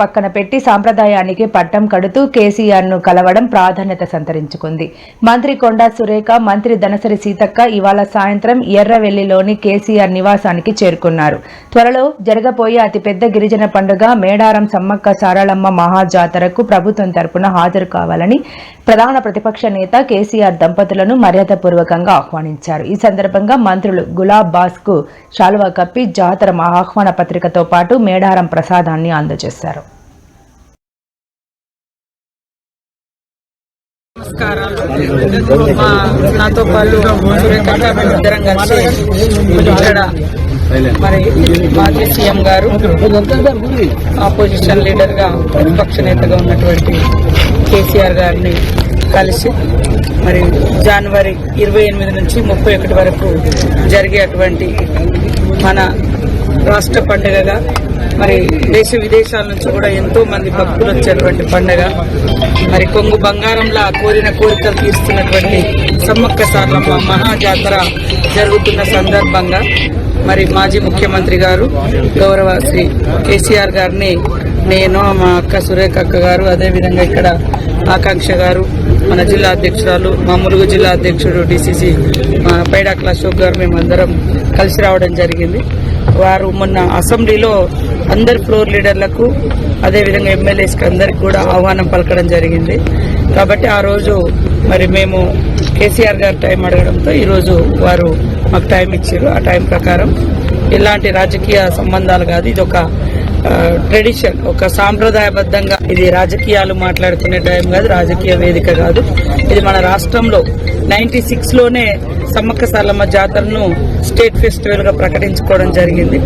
పక్కన పెట్టి సాంప్రదాయానికి పట్టం కడుతూ కేసీఆర్ను కలవడం ప్రాధాన్యత సంతరించుకుంది. మంత్రి కొండా సురేఖ మంత్రి దనసరి సీతక్క ఇవాళ సాయంత్రం ఎర్రవెల్లిలోని కేసీఆర్ నివాసానికి చేరుకున్నారు. త్వరలో జరగబోయే అతిపెద్ద గిరిజన పండుగ మేడారం సమ్మక్క సారళమ్మ మహాజాతరకు ప్రభుత్వం తరపున హాజరు కావాలని ప్రధాన ప్రతిపక్ష నేత కేసీఆర్ దంపతులను మర్యాదపూర్వకంగా ఆహ్వానించారు. ఈ సందర్భంగా మంత్రులు గులాబ్ బాస్కు శాలువా కప్పి జాతర ఆహ్వాన పత్రికతో పాటు మేడారం ప్రసాదాన్ని అందజేశారు. నమస్కారాలు. మా నాతో పాటు ఇద్దరం కలిసి ఇక్కడ మరి మాజీ సీఎం గారు ఆపోజిషన్ లీడర్గా ప్రతిపక్ష నేతగా ఉన్నటువంటి కేసీఆర్ గారిని కలిసి మరి జనవరి ఇరవై ఎనిమిది నుంచి ముప్పై ఒకటి వరకు జరిగేటువంటి మన రాష్ట్ర పండుగగా మరి దేశ విదేశాల నుంచి కూడా ఎంతో మంది భక్తులు వచ్చేటువంటి పండుగ. మరి కొంగు బంగారంలా కోరిన కోరికలు తీస్తున్నటువంటి సమ్మక్క సార్లమ్మ మహాజాతర జరుగుతున్న సందర్భంగా మరి మాజీ ముఖ్యమంత్రి గారు గౌరవ శ్రీ కేసీఆర్ గారిని నేను మా అక్క సురేఖ అక్క గారు అదేవిధంగా ఇక్కడ ఆకాంక్ష గారు మన జిల్లా అధ్యక్షురాలు మా ములుగు జిల్లా అధ్యక్షుడు డిసిసి పైడాకుల అశోక్ గారు మేమందరం కలిసి రావడం జరిగింది. వారు మొన్న అసెంబ్లీలో అందరి ఫ్లోర్ లీడర్లకు అదేవిధంగా ఎమ్మెల్యేస్కి అందరికి కూడా ఆహ్వానం పలకడం జరిగింది. కాబట్టి ఆ రోజు మరి మేము కేసీఆర్ గారు టైం అడగడంతో ఈరోజు వారు మాకు టైం ఇచ్చారు. ఆ టైం ప్రకారం ఇలాంటి రాజకీయ సంబంధాలు కాదు ఇది ఒక ట్రెడిషన్ ఒక సాంప్రదాయబద్ధంగా ఇది రాజకీయాలు మాట్లాడుకునే టైం కాదు రాజకీయ వేదిక కాదు. ఇది మన రాష్ట్రంలో నైన్టీ సిక్స్లోనే సమ్మక్క సారలమ్మ జాతరను స్టేట్ ఫెస్టివల్గా ప్రకటించుకోవడం జరిగింది.